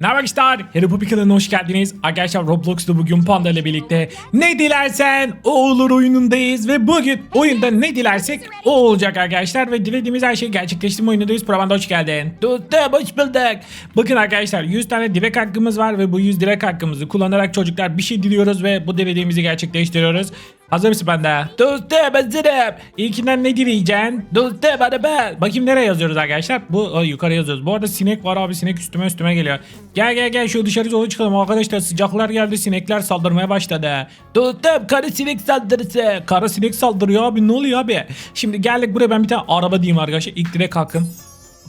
Ne arkadaşlar? Harry Poppy kanalına hoş geldiniz. Arkadaşlar Roblox'ta bugün Panda ile birlikte ne dilersen o olur oyunundayız ve bugün oyunda ne dilersek o olacak arkadaşlar ve dilediğimiz her şeyi gerçekleştirme oyunundayız. Probanda hoş geldin. Dostum hoş bulduk. Bakın arkadaşlar 100 tane dilek hakkımız var ve bu 100 dilek hakkımızı kullanarak çocuklar bir şey diliyoruz ve bu dilediğimizi gerçekleştiriyoruz. Hazır mısın bende? Dostum hazırım. İlkinden ne dileyeceksin? Dostum hadi be. Bakayım nereye yazıyoruz arkadaşlar? Bu ay, yukarı yazıyoruz. Bu arada sinek var abi sinek üstüme üstüme geliyor. Gel gel gel şu dışarı yola çıkalım arkadaşlar sıcaklar geldi sinekler saldırmaya başladı. Dostum karı sinek saldırısı. Kara sinek saldırıyor abi ne oluyor abi? Şimdi geldik buraya ben bir tane araba diyeyim arkadaşlar. İlk direkt kalkın.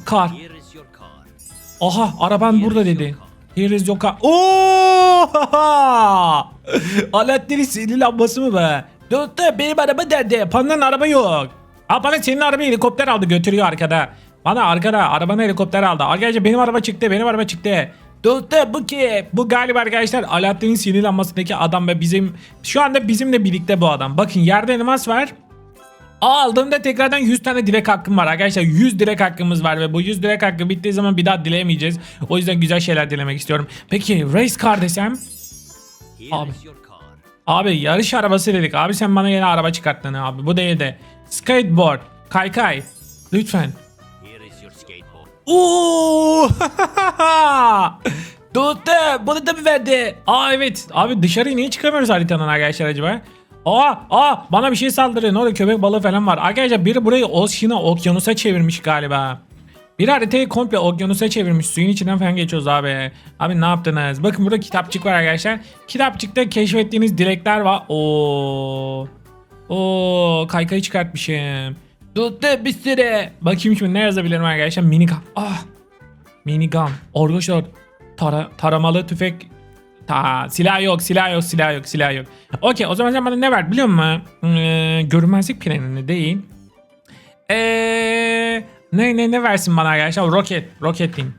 Kar. Aha araban burada dedi. Here is your car. Oo! Alaaddin'in sinirli lambası mı be? Dostum benim araba nerede? Panda'nın araba yok. Aa bana senin arabayı helikopter aldı götürüyor arkada. Bana arkada arabanı helikopter aldı. Arkadaşlar benim araba çıktı benim araba çıktı. Dostum bu ki? Bu galiba arkadaşlar Alaaddin'in sinirli lambasındaki adam ve bizim şu anda bizimle birlikte bu adam. Bakın yerde elmas var. Aldığımda tekrardan 100 tane dilek hakkım var arkadaşlar 100 dilek hakkımız var ve bu 100 dilek hakkı bittiği zaman bir daha dileyemeyeceğiz. O yüzden güzel şeyler dilemek istiyorum. Peki race car desem? Abi. Abi yarış arabası dedik. Abi sen bana yeni araba çıkarttın abi. Bu değil de. Skateboard. Kaykay. Lütfen. Here is your skateboard. Oo! Dostum bunu da mı verdi? Aa evet. Abi dışarıya niye çıkamıyoruz haritadan arkadaşlar acaba? Aa, aa bana bir şey saldırıyor. Ne oluyor? Köpek balığı falan var. Arkadaşlar biri burayı Ocean'a, okyanusa çevirmiş galiba. Bir haritayı komple okyanusa çevirmiş. Suyun içinden falan geçiyoruz abi. Abi ne yaptınız? Bakın burada kitapçık var arkadaşlar. Kitapçıkta keşfettiğiniz dilekler var. Oo. Oo, kaykayı çıkartmışım. Tuttu bir sürü. Bakayım şimdi ne yazabilirim arkadaşlar. Minigun. Ah. Minigun. Arkadaşlar tara, taramalı tüfek. Ta, silah yok, silah yok, silah yok, silah yok. Okey o zaman sen bana ne ver biliyor musun? Ee, görünmezlik planını değil. Eee ne ne ne versin bana arkadaşlar? Roket, roket diyeyim.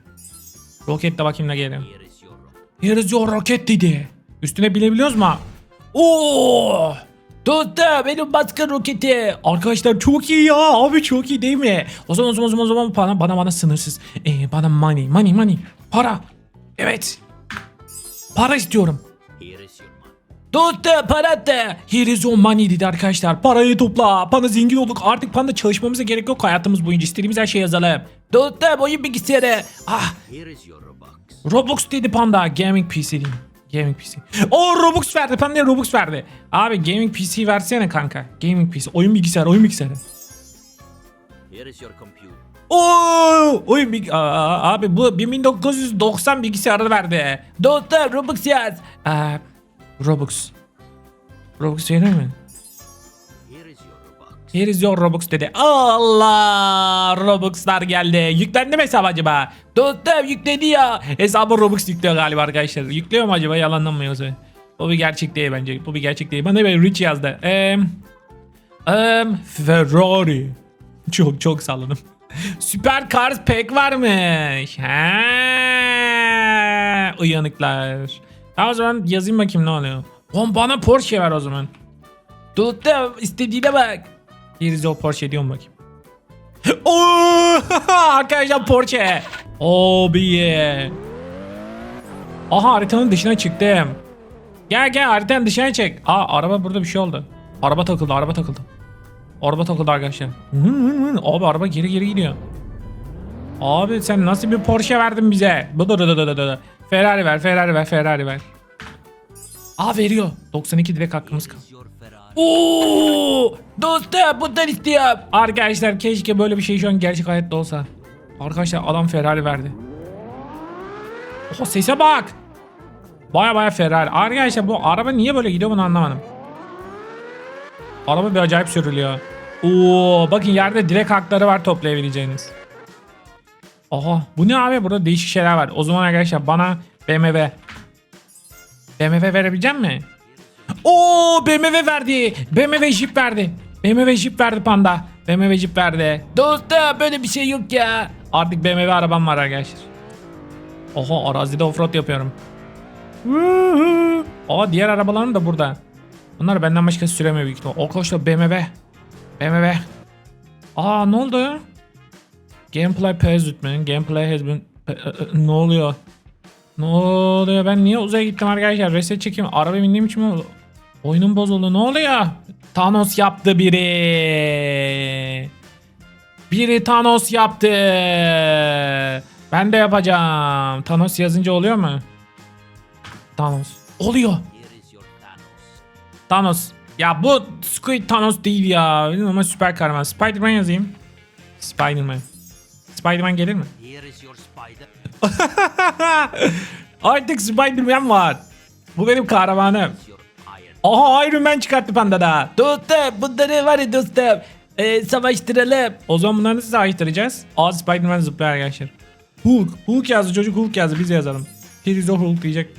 Roket de bakayım ne geliyor. Here is your rocket dedi. Üstüne bilebiliyoruz mu? Oo! Dostum benim baskın roketi. Arkadaşlar çok iyi ya. Abi çok iyi değil mi? O zaman o zaman o zaman, o zaman bana bana bana sınırsız. Ee, bana money money money. Para. Evet. Para istiyorum. Here is your money. Dostum para da. Here is your money dedi arkadaşlar. Parayı topla. Panda zengin olduk. Artık panda çalışmamıza gerek yok. Hayatımız boyunca istediğimiz her şeyi yazalım. Dostum oyun bilgisayarı. Ah Here is your Robux. Robux dedi panda. Gaming PC diyeyim. Gaming PC. O Robux verdi. Panda Robux verdi. Abi gaming PC versene kanka. Gaming PC. Oyun bilgisayarı. Oyun bilgisayarı. Here is your computer. Oo, oyun bilgi... Aa, abi bu 1990 bilgisayarı verdi. Dostum Robux yaz. Aa, Robux. Robux verir mi? Here is your Robux. Dedi. Allah! Robux'lar geldi. Yüklendi mi hesap acaba? Dostum yükledi ya. Hesabı Robux yüklüyor galiba arkadaşlar. Yüklüyor mu acaba? Yalandan mı yoksa? Bu bir gerçek değil bence. Bu bir gerçek değil. Bana böyle Rich yazdı. Eee... Eee... Ferrari. Çok çok salladım. Süper Cars Pack varmış. Ha, uyanıklar. Tamam o zaman yazayım bakayım ne oluyor. Oğlum bana Porsche ver o zaman. Tuttum istediğine bak. Yeriz o Porsche diyorum bakayım. Oo! Arkadaşlar Porsche. Yeah. Aha haritanın dışına çıktım. Gel gel haritanın dışına çek. Aa araba burada bir şey oldu. Araba takıldı araba takıldı. Araba takıldı arkadaşlar. Abi araba geri geri gidiyor. Abi sen nasıl bir Porsche verdin bize? Da da da da. Ferrari ver Ferrari ver Ferrari ver. Aa veriyor. 92 direkt hakkımız kaldı. Oo! Dostum bundan istiyorum. Arkadaşlar keşke böyle bir şey şu an gerçek hayatta olsa. Arkadaşlar adam Ferrari verdi. Oha sese bak. Baya baya Ferrari. Arkadaşlar bu araba niye böyle gidiyor bunu anlamadım. Araba bir acayip sürülüyor. Oo, bakın yerde direkt hakları var toplayabileceğiniz. Aha bu ne abi burada değişik şeyler var. O zaman arkadaşlar bana BMW. BMW verebilecek mi? Oo BMW verdi. BMW Jeep verdi. BMW Jeep verdi panda. BMW Jeep verdi. Dostum böyle bir şey yok ya. Artık BMW arabam var arkadaşlar. Oha arazide offroad yapıyorum. Aa diğer arabalarım da burada. Bunlar benden başkası süremiyor büyük ihtimal. Arkadaşlar BMW. BMW. Aa ne oldu? Gameplay mi? Gameplay has been... E, e, ne oluyor? Ne oluyor? Ben niye uzaya gittim arkadaşlar? Reset çekeyim. Araba bindiğim için mi? oldu? Oyunun bozuldu. Ne oluyor? Thanos yaptı biri. Biri Thanos yaptı. Ben de yapacağım. Thanos yazınca oluyor mu? Thanos. Oluyor. Thanos. Ya bu Squid Thanos değil ya. Ama süper kahraman. Spider-Man yazayım. Spider-Man. Spider-Man gelir mi? Artık Spider-Man var. Bu benim kahramanım. Aha Iron Man çıkarttı pandada. Dostum bunları var ya dostum. Ee, savaştıralım. O zaman bunları nasıl savaştıracağız? Aa Spider-Man zıplıyor arkadaşlar. Hulk. Hulk yazdı çocuk Hulk yazdı biz yazalım. Here Hulk diyecek.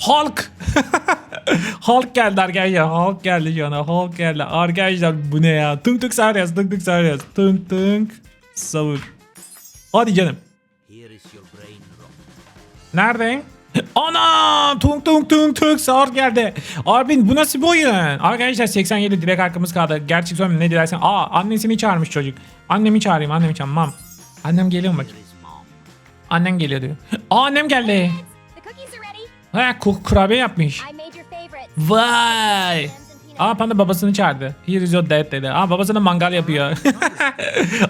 Hulk. Hulk geldi arkadaşlar. Hulk geldi şu. Hulk geldi. Arkadaşlar bu ne ya? Tınk tınk savur yaz. Tınk tınk savur yaz. Tınk tınk savur. Hadi canım. Nerede? Ana! Tung tung tung tung sağır geldi. Arbin bu nasıl bir oyun? Arkadaşlar 87 direkt arkamız kaldı. Gerçek söyleyeyim ne dilersen. Aa annesini çağırmış çocuk. Annemi çağırayım annemi çağırayım. Mam. Annem geliyor mu bak. Annem geliyor diyor. Aa annem geldi. Ha ku- kurabiye yapmış. Vay. Aa panda babasını çağırdı. Here is your dad dedi. Aa babasına mangal yapıyor.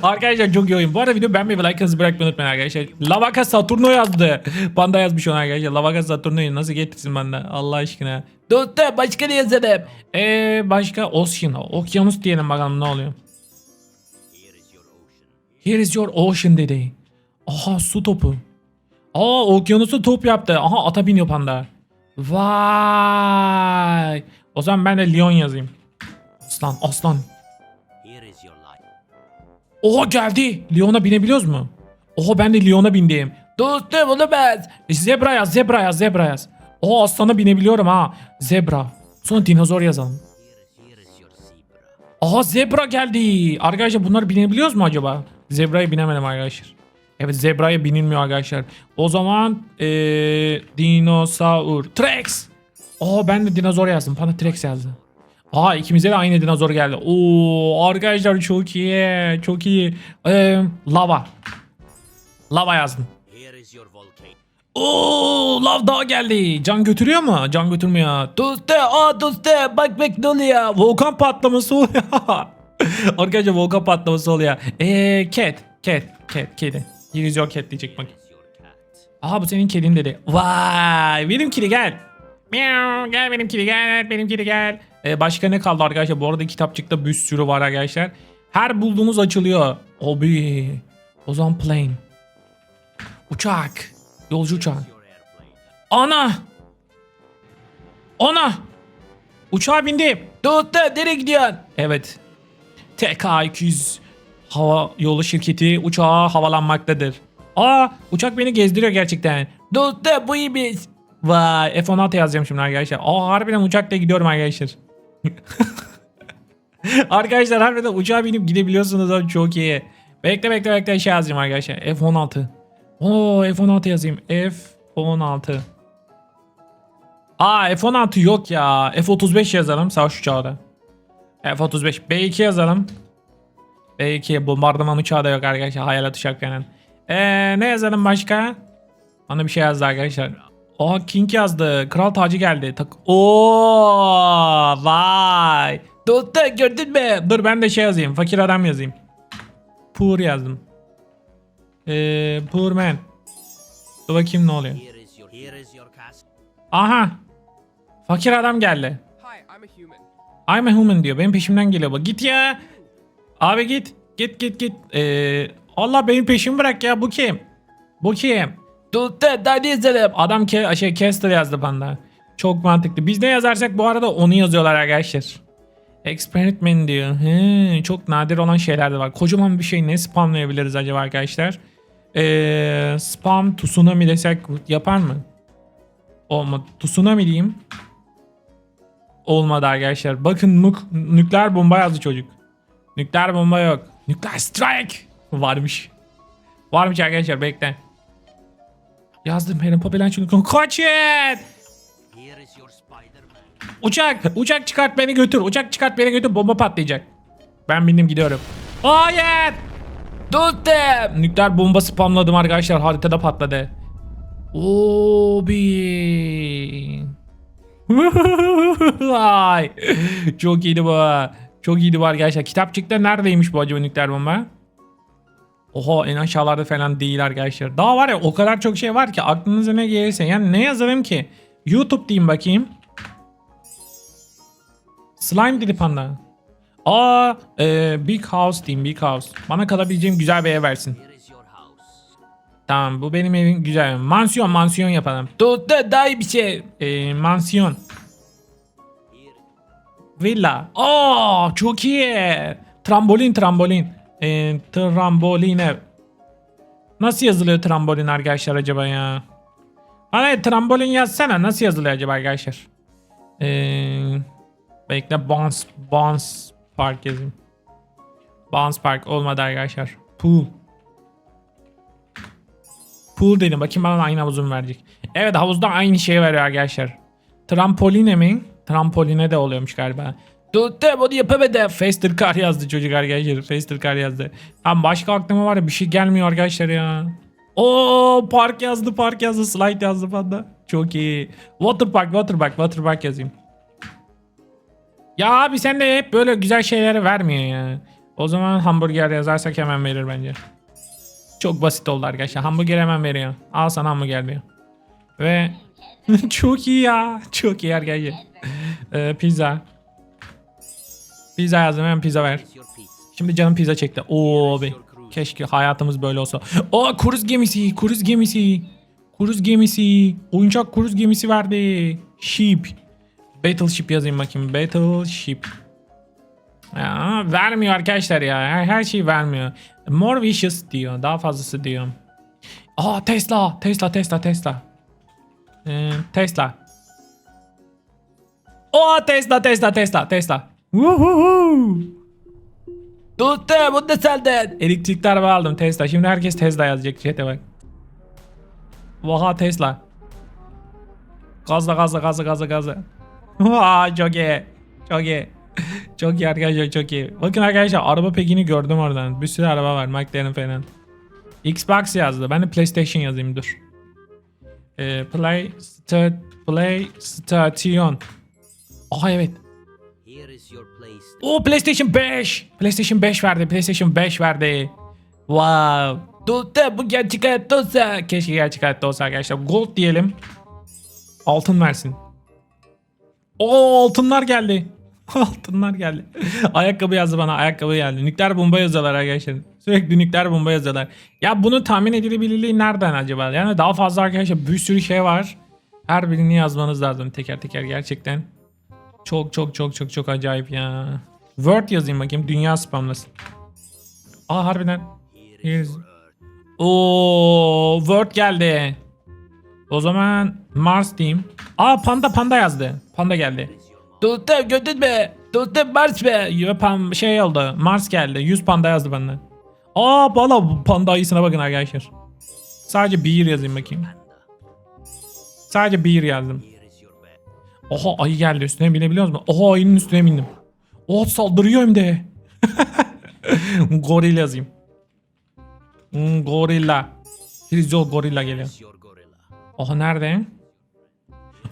arkadaşlar çok iyi oyun. Bu arada video beğenmeyi ve like'ınızı bırakmayı unutmayın arkadaşlar. Lavaka Saturno yazdı. Panda yazmış ona arkadaşlar. Lavaka Saturno'yu nasıl getirsin bana Allah aşkına. Dostum başka ne yazalım? Eee başka Ocean. Okyanus diyelim bakalım ne oluyor. Here is your ocean dedi. Aha su topu. Aa okyanusu top yaptı. Aha ata biniyor panda. Vay. O zaman ben de Leon yazayım. Aslan aslan. Oha geldi. Leon'a binebiliyoruz mu? Oha ben de Leon'a bindim. Dostum onu ben. Zebra yaz zebra yaz zebra yaz. Oha aslana binebiliyorum ha. Zebra. Sonra dinozor yazalım. Aha zebra geldi. Arkadaşlar bunları binebiliyoruz mu acaba? Zebra'ya binemedim arkadaşlar. Evet zebraya binilmiyor arkadaşlar. O zaman eee dinosaur. T-Rex. Aa ben de dinozor yazdım. Bana T-Rex yazdı. Aa ikimize de aynı dinozor geldi. Oo arkadaşlar çok iyi. Çok iyi. Eee lava. Lava yazdım. Oo lav daha geldi. Can götürüyor mu? Can götürmüyor. Doste aa doste bak bak ne oluyor? Volkan patlaması oluyor. Arkadaşlar volkan patlaması oluyor. Eee cat. Cat. Cat. Kedi. Here your cat diyecek bak. Aha bu senin kedin dedi. Vay benim kedi gel. Miau, gel benim kedi gel benim kedi gel. Ee, başka ne kaldı arkadaşlar? Bu arada kitapçıkta bir sürü var arkadaşlar. Her bulduğunuz açılıyor. Obi. O zaman plane. Uçak. Yolcu uçağı. Ana. Ana. Uçağa bindim. Dur nereye gidiyorsun? Evet. TK200 hava yolu şirketi uçağa havalanmaktadır. Aa uçak beni gezdiriyor gerçekten. Dur bu iyi bir... Vay F-16 yazacağım şimdi arkadaşlar. Aa harbiden uçakla gidiyorum arkadaşlar. arkadaşlar harbiden uçağa binip gidebiliyorsunuz o çok iyi. Bekle bekle bekle şey yazacağım arkadaşlar. F-16. Oo F-16 yazayım. F-16. Aa F-16 yok ya. F-35 yazalım savaş uçağı da. F-35. B-2 yazalım. B-2 bombardıman uçağı da yok arkadaşlar. Hayalet uçak falan. Ee, ne yazalım başka? Bana bir şey yazdı arkadaşlar. Oha King yazdı. Kral tacı geldi. Tak Oo vay. Dostum gördün mü? Dur ben de şey yazayım. Fakir adam yazayım. Poor yazdım. Ee, poor man. Dur bakayım ne oluyor. Aha. Fakir adam geldi. Hi, I'm a human. I'm a human diyor. Benim peşimden geliyor. Bak git ya. Abi git. Git git git. Ee, Allah benim peşimi bırak ya. Bu kim? Bu kim? Tuttu. Hadi izledim. Adam ke şey Caster yazdı bana. Çok mantıklı. Biz ne yazarsak bu arada onu yazıyorlar arkadaşlar. Experiment diyor. He, çok nadir olan şeyler de var. Kocaman bir şey ne spamlayabiliriz acaba arkadaşlar? Ee, spam tsunami desek yapar mı? Olmadı. Tsunami diyeyim. Olmadı arkadaşlar. Bakın nuk, nükleer bomba yazdı çocuk. Nükleer bomba yok. Nükleer strike varmış. Varmış arkadaşlar bekle. Yazdım benim popüler çocuk. Kaçın! Uçak! Uçak çıkart beni götür. Uçak çıkart beni götür. Bomba patlayacak. Ben bindim gidiyorum. Hayır! Tuttum! Nükleer bomba spamladım arkadaşlar. Haritada patladı. Obi. Vay. Çok iyiydi bu. Çok iyiydi bu arkadaşlar. Kitapçıkta neredeymiş bu acaba nükleer bomba? Oha en aşağılarda falan değil arkadaşlar. Daha var ya o kadar çok şey var ki aklınıza ne gelirse. Yani ne yazarım ki? YouTube diyeyim bakayım. Slime dedi panda. Aa, e, Big House diyeyim Big House. Bana kalabileceğim güzel bir ev versin. Tamam bu benim evim güzel. Mansiyon mansiyon yapalım. Da daha iyi bir şey. E, mansiyon. Villa. Aa çok iyi. Trambolin trambolin. E, trambolin ev. Nasıl yazılıyor trambolin arkadaşlar acaba ya? Bana trambolin yazsana. Nasıl yazılıyor acaba arkadaşlar? Ee, bekle Bounce, Bounce Park yazayım. Bounce Park olmadı arkadaşlar. Pool. Pool dedim. Bakayım bana aynı havuzu verecek. Evet havuzda aynı şeyi veriyor arkadaşlar. Trampoline mi? Trampoline de oluyormuş galiba. Tuttu bunu yapamadı. Faster Car yazdı çocuk arkadaşlar. Faster Car yazdı. Ama başka aklıma var ya bir şey gelmiyor arkadaşlar ya. Oo park yazdı park yazdı slide yazdı falan Çok iyi. Water park water park water park yazayım. Ya abi sen de hep böyle güzel şeyleri vermiyor ya. O zaman hamburger yazarsak hemen verir bence. Çok basit oldu arkadaşlar. Hamburger hemen veriyor. Al sana hamburger diyor. Ve çok iyi ya. Çok iyi arkadaşlar. Ee, pizza. Pizza yazdım hemen pizza ver. Şimdi canım pizza çekti. Oo be. Keşke hayatımız böyle olsa. Aa kruz gemisi, kruz gemisi. Kruz gemisi. Oyuncak kruz gemisi verdi. Ship. Battleship yazayım bakayım. Battleship. Ya, vermiyor arkadaşlar ya. Her, her şeyi vermiyor. More wishes diyor. Daha fazlası diyor. Aa Tesla. Tesla, Tesla, Tesla. Ee, Tesla. Aa Tesla, Tesla, Tesla, Tesla. Woohoo! Tuttu bunu da senden. Elektrikli araba aldım Tesla. Şimdi herkes Tesla yazacak chat'e bak. Vaha Tesla. Gazla gazla gazla gazla gazla. Vaa çok iyi. Çok iyi. Çok iyi arkadaşlar çok iyi. Bakın arkadaşlar araba pekini gördüm oradan. Bir sürü araba var McLaren falan. Xbox yazdı. Ben de PlayStation yazayım dur. Ee, play, play Station. Aha evet. O PlayStation 5. PlayStation 5 verdi. PlayStation 5 verdi. Wow. Tuttu bu gerçek hayatta olsa. Keşke gerçek hayatta olsa arkadaşlar. Gold diyelim. Altın versin. O altınlar geldi. altınlar geldi. ayakkabı yazdı bana. Ayakkabı geldi. Nükleer bomba yazıyorlar arkadaşlar. Sürekli nükleer bomba yazıyorlar. Ya bunu tahmin edilebilirliği nereden acaba? Yani daha fazla arkadaşlar bir sürü şey var. Her birini yazmanız lazım teker teker gerçekten. Çok çok çok çok çok acayip ya. Word yazayım bakayım dünya spamlasın. Aa harbiden. Here's-. Oo Word geldi. O zaman Mars diyeyim. Aa panda panda yazdı. Panda geldi. Tuttum gördün mü? Tuttum Mars be. Yo, pan, şey oldu. Mars geldi. 100 panda yazdı benden. Aa bu panda ayısına bakın arkadaşlar. Sadece bir yazayım bakayım. Sadece bir yazdım. Oha ayı geldi üstüne binebiliyor musun? Oha ayının üstüne bindim. Oha saldırıyor hem de. goril yazayım. Hmm, gorilla. Hirizol gorilla geliyor. Your. Oha nerede?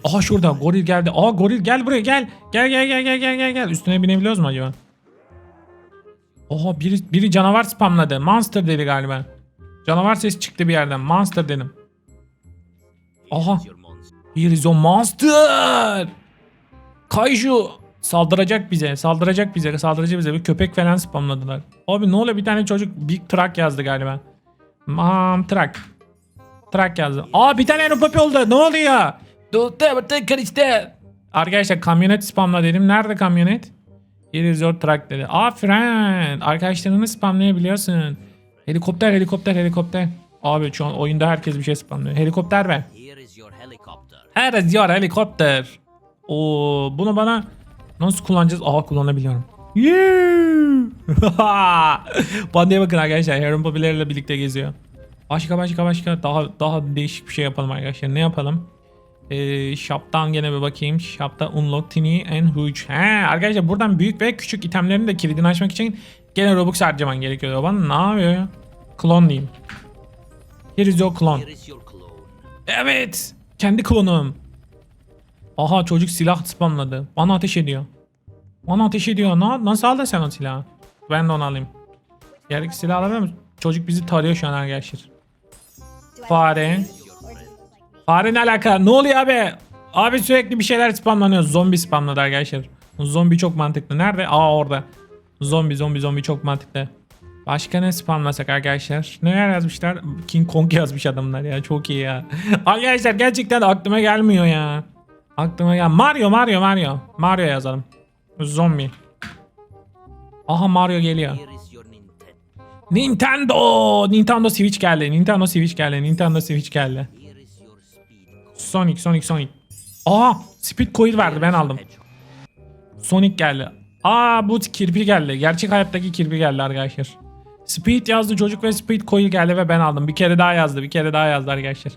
Aha şurada goril geldi. Aa goril gel buraya gel. Gel gel gel gel gel gel gel. Üstüne binebiliyoruz mu acaba? Oha biri, biri canavar spamladı. Monster dedi galiba. Canavar sesi çıktı bir yerden. Monster dedim. Aha. your. Here is a monster. Kaiju saldıracak bize, saldıracak bize, saldıracak bize. Bir köpek falan spamladılar. Abi ne oluyor bir tane çocuk Big Truck yazdı galiba. Mam Truck. Truck yazdı. Aa bir tane Aeropopi oldu. Ne oluyor? Tuttu burada karıştı. Arkadaşlar kamyonet spamla dedim. Nerede kamyonet? Here is your truck dedi. Aa friend. Arkadaşlarını spamlayabiliyorsun. Helikopter, helikopter, helikopter. Abi şu an oyunda herkes bir şey spamlıyor. Helikopter ver. Here is your helicopter. Her is your helikopter. Oo, bunu bana nasıl kullanacağız? Aha kullanabiliyorum. Yuu! Pandaya bakın arkadaşlar. Heron Popiler'le birlikte geziyor. Başka başka başka daha daha değişik bir şey yapalım arkadaşlar. Ne yapalım? Ee, shop'tan gene bir bakayım. Shop'ta unlock tiny and huge. He, arkadaşlar buradan büyük ve küçük itemlerin de kilidini açmak için gene Robux harcaman gerekiyor. Bana ne yapıyor ya? Clone diyeyim. Here is your clone. Here is your clone. Evet. Kendi klonum. Aha çocuk silah spamladı. Bana ateş ediyor. Bana ateş ediyor. Na, nasıl aldın sen o silahı? Ben de onu alayım. Yerdeki silahı alamıyor musun? Çocuk bizi tarıyor şu an arkadaşlar. Fare. Fare ne alaka? Ne oluyor abi? Abi sürekli bir şeyler spamlanıyor. Zombi spamladı arkadaşlar. Zombi çok mantıklı. Nerede? Aa orada. Zombi zombi zombi çok mantıklı. Başka ne spamlasak arkadaşlar? Neler yazmışlar? King Kong yazmış adamlar ya. Çok iyi ya. arkadaşlar gerçekten aklıma gelmiyor ya. Aklıma gel. Mario Mario Mario. Mario yazalım. Zombi. Aha Mario geliyor. Nintendo. Nintendo. Switch geldi. Nintendo Switch geldi. Nintendo Switch geldi. Sonic Sonic Sonic. Aa Speed Coil verdi ben aldım. Sonic geldi. Aa bu kirpi geldi. Gerçek hayattaki kirpi geldi arkadaşlar. Speed yazdı çocuk ve Speed Coil geldi ve ben aldım. Bir kere daha yazdı. Bir kere daha yazdı arkadaşlar.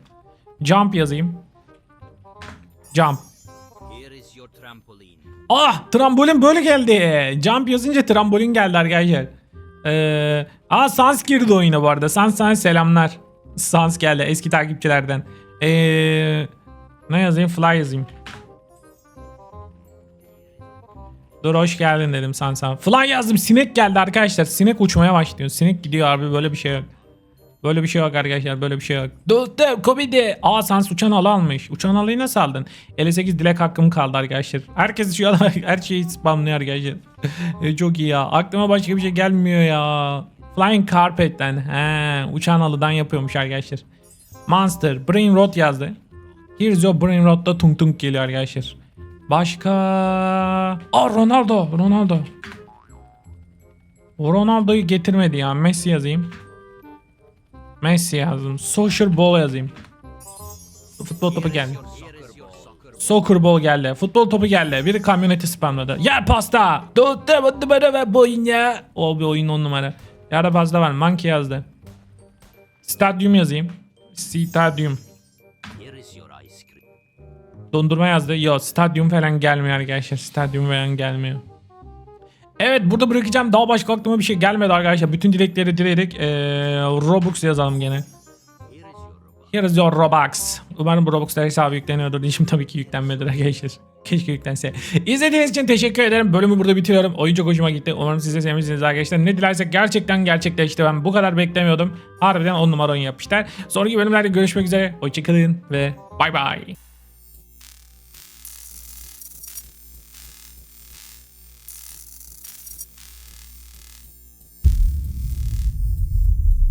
Jump yazayım. Jump. Ah trambolin böyle geldi. Jump yazınca trambolin geldi arkadaşlar. Ee, aa Sans girdi oyuna bu arada. Sans sana selamlar. Sans geldi eski takipçilerden. Ee, ne yazayım? Fly yazayım. Dur hoş geldin dedim Sansa. Fly yazdım. Sinek geldi arkadaşlar. Sinek uçmaya başlıyor. Sinek gidiyor abi böyle bir şey yok. Böyle bir şey yok arkadaşlar böyle bir şey yok. Dostum komedi. Aa Sans uçan alı almış. Uçan alıyı nasıl aldın? 58 dilek hakkım kaldı arkadaşlar. Herkes şu an her şeyi spamlıyor arkadaşlar. E, Çok iyi ya. Aklıma başka bir şey gelmiyor ya. Flying Carpet'ten. He, uçan alıdan yapıyormuş arkadaşlar. Monster. Brain Rot yazdı. Here's your Brain Rot'ta tung tung geliyor arkadaşlar. Başka... Aa Ronaldo. Ronaldo. Ronaldo'yu getirmedi ya. Messi yazayım. Messi yazdım. Social Ball yazayım. Futbol topu geldi. Soccer ball. Soccer geldi. Futbol topu geldi. Biri kamyoneti spamladı. Yer pasta. Ve bu oyun ya. O bir oyun on numara. Yara pasta var. Monkey yazdı. Stadyum yazayım. Stadyum. Dondurma yazdı. Yok stadyum falan gelmiyor arkadaşlar. Stadyum falan gelmiyor. Evet burada bırakacağım. Daha başka aklıma bir şey gelmedi arkadaşlar. Bütün dilekleri dileyerek ee, Robux yazalım gene. Here is your Robux. Umarım bu Robux'lar hesabı yükleniyordur. Dişim tabii ki yüklenmedir arkadaşlar. Keşke yüklense. İzlediğiniz için teşekkür ederim. Bölümü burada bitiriyorum. Oyun çok hoşuma gitti. Umarım siz de sevmişsiniz arkadaşlar. Ne dilersek gerçekten gerçekleşti. Ben bu kadar beklemiyordum. Harbiden on numara oyun yapmışlar. Sonraki bölümlerde görüşmek üzere. Hoşçakalın ve bay bay.